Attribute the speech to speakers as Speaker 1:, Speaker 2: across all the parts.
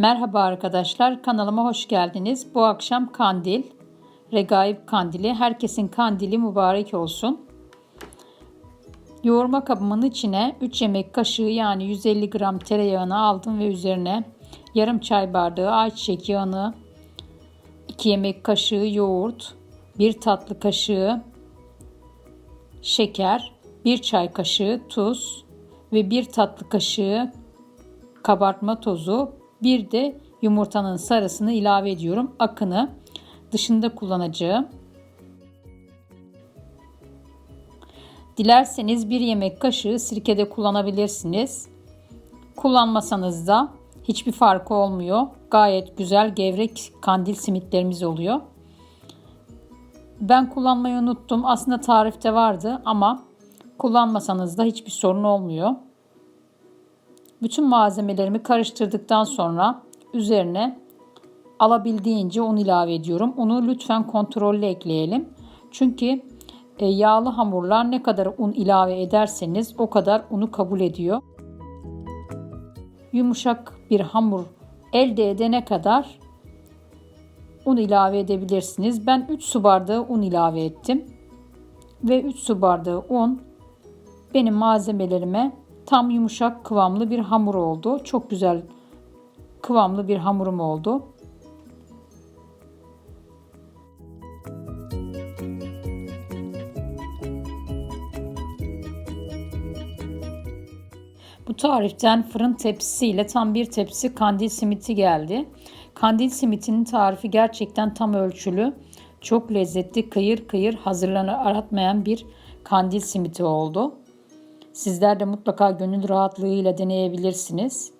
Speaker 1: Merhaba arkadaşlar, kanalıma hoş geldiniz. Bu akşam kandil, regaib kandili. Herkesin kandili mübarek olsun. Yoğurma kabımın içine 3 yemek kaşığı yani 150 gram tereyağını aldım ve üzerine yarım çay bardağı ayçiçek yağını, 2 yemek kaşığı yoğurt, 1 tatlı kaşığı şeker, 1 çay kaşığı tuz ve 1 tatlı kaşığı kabartma tozu, bir de yumurtanın sarısını ilave ediyorum. Akını dışında kullanacağım. Dilerseniz bir yemek kaşığı sirkede kullanabilirsiniz. Kullanmasanız da hiçbir farkı olmuyor. Gayet güzel gevrek kandil simitlerimiz oluyor. Ben kullanmayı unuttum. Aslında tarifte vardı ama kullanmasanız da hiçbir sorun olmuyor. Bütün malzemelerimi karıştırdıktan sonra üzerine alabildiğince un ilave ediyorum. Unu lütfen kontrollü ekleyelim. Çünkü e, yağlı hamurlar ne kadar un ilave ederseniz o kadar unu kabul ediyor. Yumuşak bir hamur elde edene kadar un ilave edebilirsiniz. Ben 3 su bardağı un ilave ettim. Ve 3 su bardağı un benim malzemelerime tam yumuşak kıvamlı bir hamur oldu. Çok güzel kıvamlı bir hamurum oldu. Bu tariften fırın tepsisiyle tam bir tepsi kandil simiti geldi. Kandil simitinin tarifi gerçekten tam ölçülü. Çok lezzetli, kıyır kıyır hazırlanır aratmayan bir kandil simiti oldu. Sizler de mutlaka gönül rahatlığıyla deneyebilirsiniz.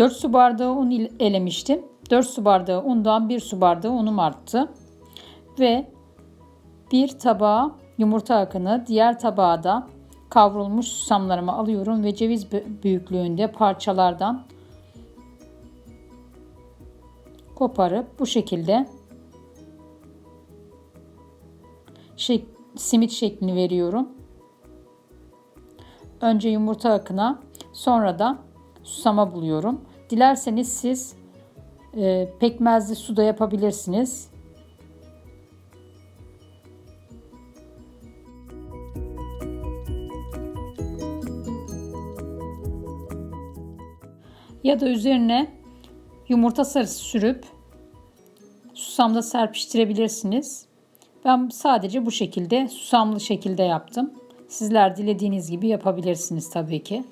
Speaker 1: Dört su bardağı un elemiştim. 4 su bardağı undan 1 su bardağı unum arttı. Ve bir tabağa yumurta akını, diğer tabağa da kavrulmuş susamlarımı alıyorum ve ceviz büyüklüğünde parçalardan koparıp bu şekilde şek simit şeklini veriyorum. Önce yumurta akına, sonra da susama buluyorum. Dilerseniz siz e, pekmezli su da yapabilirsiniz. Ya da üzerine yumurta sarısı sürüp susamda serpiştirebilirsiniz. Ben sadece bu şekilde susamlı şekilde yaptım. Sizler dilediğiniz gibi yapabilirsiniz tabii ki.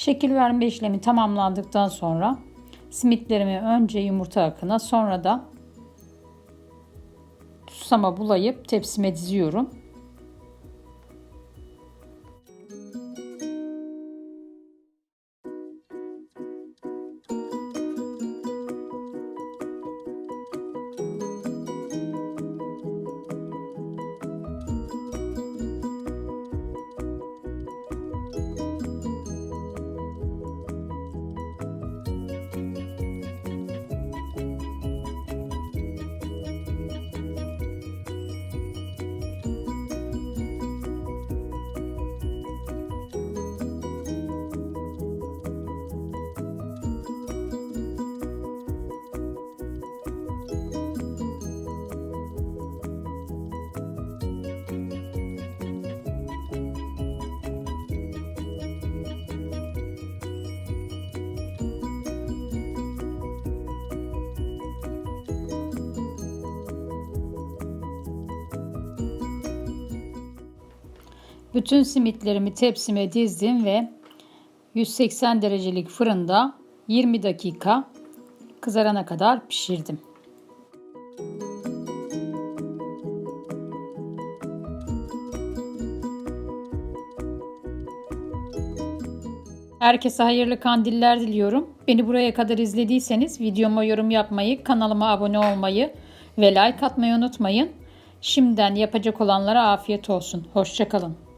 Speaker 1: Şekil verme işlemi tamamlandıktan sonra simitlerimi önce yumurta akına sonra da susama bulayıp tepsime diziyorum. Bütün simitlerimi tepsime dizdim ve 180 derecelik fırında 20 dakika kızarana kadar pişirdim. Herkese hayırlı kandiller diliyorum. Beni buraya kadar izlediyseniz videoma yorum yapmayı, kanalıma abone olmayı ve like atmayı unutmayın. Şimdiden yapacak olanlara afiyet olsun. Hoşçakalın.